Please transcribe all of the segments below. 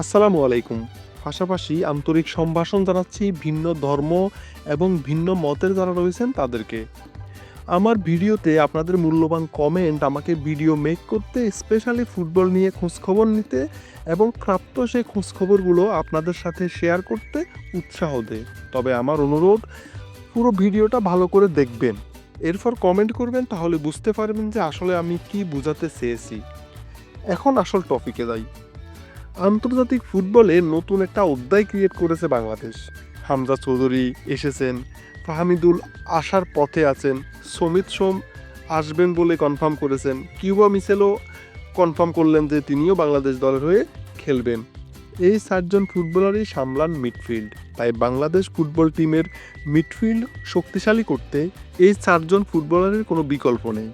আসসালামু আলাইকুম। পাশাপাশি আন্তরিক সম্ভাষণ জানাচ্ছি ভিন্ন ধর্ম এবং ভিন্ন মতের যারা রয়েছেন তাদেরকে। আমার ভিডিওতে আপনাদের মূল্যবান কমেন্ট আমাকে ভিডিও মেক করতে স্পেশালি ফুটবল নিয়ে খোঁজখবর নিতে এবং প্রাপ্ত সেই খোঁজখবরগুলো আপনাদের সাথে শেয়ার করতে উৎসাহ দেয়। তবে আমার অনুরোধ, পুরো ভিডিওটা ভালো করে দেখবেন। এরপর কমেন্ট করবেন, তাহলে বুঝতে পারবেন যে আসলে আমি কি বোঝাতে চেয়েছি। এখন আসল টপিকে যাই। আন্তর্জাতিক ফুটবলে নতুন একটা অধ্যায় ক্রিয়েট করেছে বাংলাদেশ। হামজা চৌধুরী এসেছেন, ফাহামিদুল আসার পথে আছেন, সমিত সোম আসবেন বলে কনফার্ম করেছেন, কিউবা মিসেলও কনফার্ম করলেন যে তিনিও বাংলাদেশ দলের হয়ে খেলবেন। এই চারজন ফুটবলারই সামলান মিডফিল্ড তাই বাংলাদেশ ফুটবল টিমের মিডফিল্ড শক্তিশালী করতে এই চারজন ফুটবলারের কোনো বিকল্প নেই।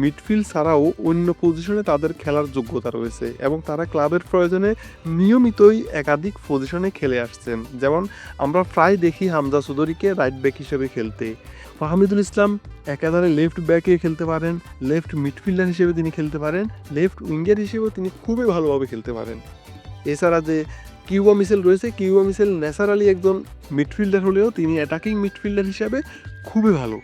মিডফিল্ড ছাড়াও অন্য পজিশনে তাদের খেলার যোগ্যতা রয়েছে এবং তারা ক্লাবের প্রয়োজনে নিয়মিতই একাধিক পজিশনে খেলে আসছেন। যেমন আমরা প্রায় দেখি হামজা চৌধুরীকে রাইট ব্যাক হিসেবে খেলতে। ফাহমিদুল ইসলাম একাধারে লেফট ব্যাকে খেলতে পারেন লেফট মিডফিল্ডার হিসেবে তিনি খেলতে পারেন লেফট উইঙ্গার হিসেবেও তিনি খুবই ভালোভাবে খেলতে পারেন। এছাড়া যে কিউবা মিসেল রয়েছে, কিউবা মিসেল ন্যাচারালি একজন মিডফিল্ডার হলেও তিনি অ্যাটাকিং মিডফিল্ডার হিসাবে খুবই ভালো।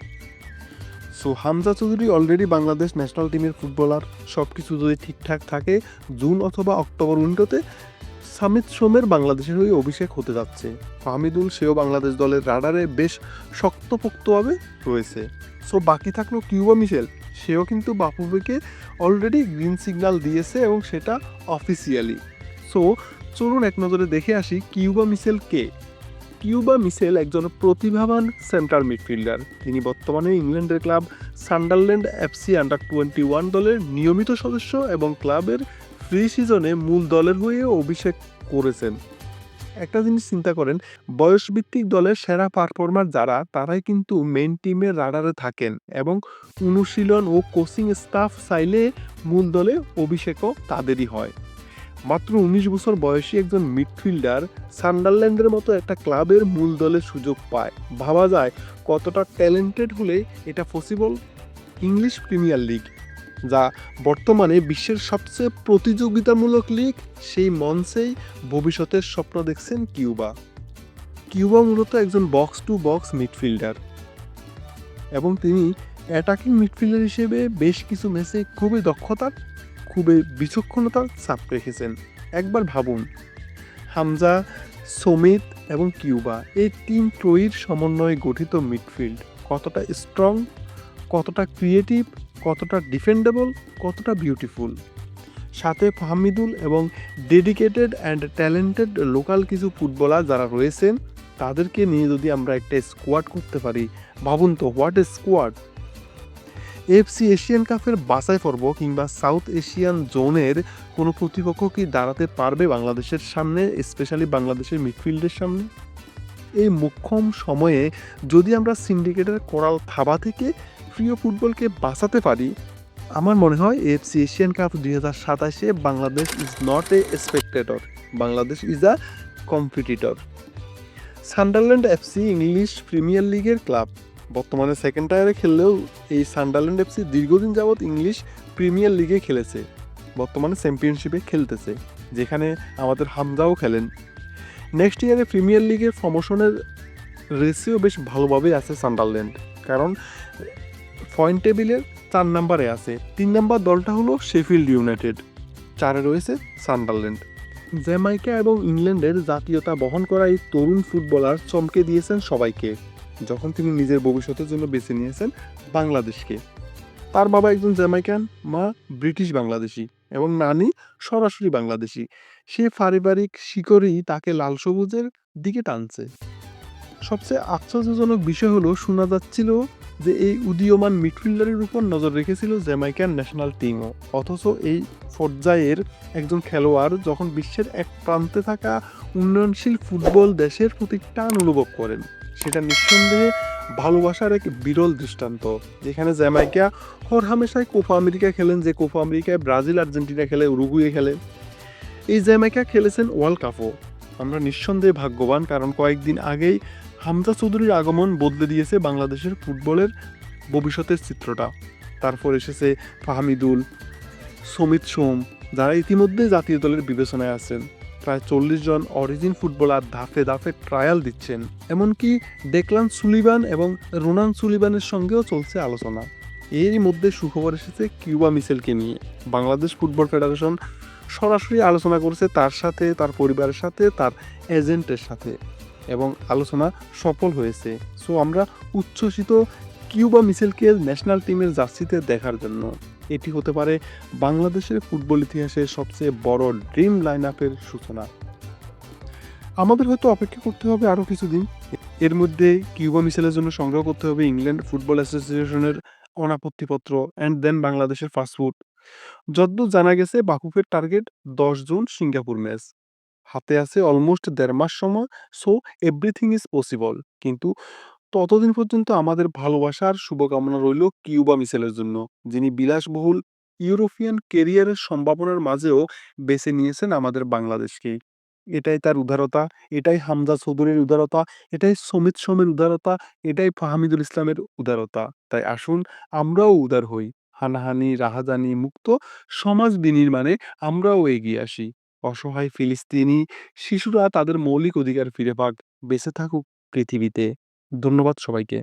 So Hamza Choudhury already Bangladesh national টিমের ফুটবলার সব কিছু যদি ঠিকঠাক থাকে জুন অথবা অক্টোবর উইন্ডোতে সামিত সোমের বাংলাদেশের হয়ে অভিষেক হতে যাচ্ছে। ফাহমিদুল সেও বাংলাদেশ দলের রাডারে বেশ শক্তপোক্তভাবে রয়েছে। সো বাকি থাকল কিউবা মিশেল। সেও কিন্তু বাপুবেকে অলরেডি গ্রিন সিগন্যাল দিয়েছে এবং সেটা অফিসিয়ালি সো চলুন এক নজরে দেখে আসি কিউবা মিশেল কে। কিউবা মিসেল একজন প্রতিভাবান সেন্টার মিডফিল্ডার। তিনি বর্তমানে ইংল্যান্ডের club Sunderland FC under twenty one দলের নিয়মিত সদস্য এবং ক্লাবের ফ্রি সিজনে মূল দলের হয়ে অভিষেক করেছেন। একটা জিনিস চিন্তা করেন, বয়সভিত্তিক দলের সেরা পারফর্মার যারা, তারাই কিন্তু মেন টিমের রাডারে থাকেন এবং অনুশীলন ও কোচিং স্টাফ চাইলে মূল দলে অভিষেকও তাদেরই হয়। মাত্র উনিশ বছর বয়সী একজন মিডফিল্ডার সান্ডারল্যান্ডের মতো একটা ক্লাবের মূল দলের সুযোগ পায়। ভাবা যায় কতটা ট্যালেন্টেড হলে এটা পসিবল? ইংলিশ প্রিমিয়ার লিগ, যা বর্তমানে বিশ্বের সবচেয়ে প্রতিযোগিতামূলক লিগ, সেই মঞ্চেই ভবিষ্যতের স্বপ্ন দেখছেন কিউবা। কিউবা মূলত একজন বক্স টু বক্স মিডফিল্ডার এবং তিনি অ্যাটাকিং মিডফিল্ডার হিসেবে বেশ কিছু ম্যাচে খুবই দক্ষতার খুবই বিচক্ষণতার চাপ রেখেছেন। একবার ভাবুন, হামজা, সমিত এবং কিউবা এই তিন ত্রয়ীর সমন্বয়ে গঠিত মিডফিল্ড কতটা স্ট্রং কতটা ক্রিয়েটিভ কতটা ডিফেন্ডেবল কতটা বিউটিফুল সাথে ফাহমিদুল এবং ডেডিকেটেড অ্যান্ড ট্যালেন্টেড লোকাল কিছু ফুটবলার যারা রয়েছেন, তাদেরকে নিয়ে যদি আমরা একটা স্কোয়াড করতে পারি, ভাবুন তো what a squad FC Asian কাপের বাছাই পর্ব কিংবা সাউথ এশিয়ান জোনের কোনো প্রতিপক্ষ কি দাঁড়াতে পারবে বাংলাদেশের সামনে স্পেশালি বাংলাদেশের মিডফিল্ডের সামনে? এই মুখ্যম সময়ে যদি আমরা সিন্ডিকেটের কোরাল থাবা থেকে প্রিয় ফুটবলকে বাঁচাতে পারি, আমার মনে হয় এফসি এশিয়ান কাপ দুই হাজার সাতাশে Bangladesh is not a spectator Bangladesh is a competitor Sunderland FC English premier লিগের ক্লাব বর্তমানে সেকেন্ড টায়ারে খেললেও এই সান্ডারল্যান্ড এফসি দীর্ঘদিন যাবৎ ইংলিশ প্রিমিয়ার লিগে খেলেছে। বর্তমানে চ্যাম্পিয়নশিপে খেলতেছে, যেখানে আমাদের হামজাও খেলেন। নেক্সট ইয়ারে প্রিমিয়ার লিগের প্রমোশনের রেসিও বেশ ভালোভাবেই আছে সান্ডারল্যান্ড কারণ পয়েন্ট টেবিলের চার নাম্বারে আছে। তিন নাম্বার দলটা হলো শেফিল্ড ইউনাইটেড চারে রয়েছে সান্ডারল্যান্ড জ্যামাইকা এবং ইংল্যান্ডের জাতীয়তা বহন করা এই তরুণ ফুটবলার চমকে দিয়েছেন সবাইকে। যখন তিনি নিজের ভবিষ্যতের জন্য বেছে নিয়েছেন বাংলাদেশকে। তার বাবা একজন জ্যামাইকান, মা ব্রিটিশ বাংলাদেশি এবং নানি সরাসরি বাংলাদেশি। সে পারিবারিক শিকড়ই তাকে লাল সবুজের দিকে টানছে। সবচেয়ে আশ্চর্যজনক বিষয় হলো, শোনা যাচ্ছিল যে এই উদীয়মান মিডফিল্ডারের উপর নজর রেখেছিল জ্যামাইকান ন্যাশনাল টিমও। অথচ এই পর্যায়ের একজন খেলোয়াড় যখন বিশ্বের এক প্রান্তে থাকা উন্নয়নশীল ফুটবল দেশের প্রতি টান অনুভব করেন। সেটা নিঃসন্দেহে ভালোবাসার এক বিরল দৃষ্টান্ত, যেখানে জ্যামাইকা হর হামেশায় কোপা আমেরিকা খেলেন, যে কোপা আমেরিকায় ব্রাজিল, আর্জেন্টিনা খেলে, উরুগুয়ে খেলে। এই জ্যামাইকা খেলেছেন ওয়ার্ল্ড কাপও। আমরা নিঃসন্দেহে ভাগ্যবান, কারণ কয়েকদিন আগেই হামজা চৌধুরীর আগমন বদলে দিয়েছে বাংলাদেশের ফুটবলের ভবিষ্যতের চিত্রটা। তারপর এসেছে ফাহামিদুল, সমিত সোম, যারা ইতিমধ্যে জাতীয় দলের বিবেচনায় আছেন। প্রায় চল্লিশ জন অরিজিন ফুটবলার ধাপে ধাপে ট্রায়াল দিচ্ছেন। এমনকি ডেকলান সুলিবান এবং রোনান সুলিবানের সঙ্গেও চলছে আলোচনা। এরই মধ্যে সুখবর এসেছে কিউবা মিসেলকে নিয়ে। বাংলাদেশ ফুটবল ফেডারেশন সরাসরি আলোচনা করেছে তার সাথে, তার পরিবারের সাথে, তার এজেন্টের সাথে। এবং আলোচনা সফল হয়েছে। সো আমরা উচ্ছ্বসিত কিউবা মিসেলকে ন্যাশনাল টিমের জার্সিতে দেখার জন্য। এটি হতে পারে বাংলাদেশের ফুটবল ইতিহাসের সবচেয়ে বড় ড্রিম লাইন আপের সূচনা। আমাদের হয়তো অপেক্ষা করতে হবে আরও কিছুদিন। এর মধ্যে কিউবা মিসেলের জন্য সংগ্রহ করতে হবে ইংল্যান্ড ফুটবল অ্যাসোসিয়েশনের অনাপত্তিপত্র অ্যান্ড দেন বাংলাদেশের ফাস্টফুড যদ্দূর জানা গেছে বাকুফের টার্গেট দশ জুন সিঙ্গাপুর ম্যাচ। হাতে আছে অলমোস্ট দেড় মাস সময়, সো এভরিথিং ইজ পসিবল। কিন্তু ততদিন পর্যন্ত আমাদের ভালোবাসার শুভকামনা রইল কিউবা মিসেলের জন্য, যিনি বিলাসবহুল ইউরোপিয়ান কেরিয়ারের সম্ভাবনার মাঝেও বেছে নিয়েছেন আমাদের বাংলাদেশকে। এটাই তার উদারতা, এটাই হামজা চৌধুরীর উদারতা, এটাই সমিত সোমের উদারতা, এটাই ফাহামিদুল ইসলামের উদারতা। তাই আসুন আমরাও উদার হই, হানাহানি, রাহাজানি মুক্ত সমাজ বিনির্মাণে আমরাও এগিয়ে আসি। অসহায় ফিলিস্তিনি শিশুরা তাদের মৌলিক অধিকার ফিরে পাক, বেঁচে থাকুক পৃথিবীতে। ধন্যবাদ সবাইকে।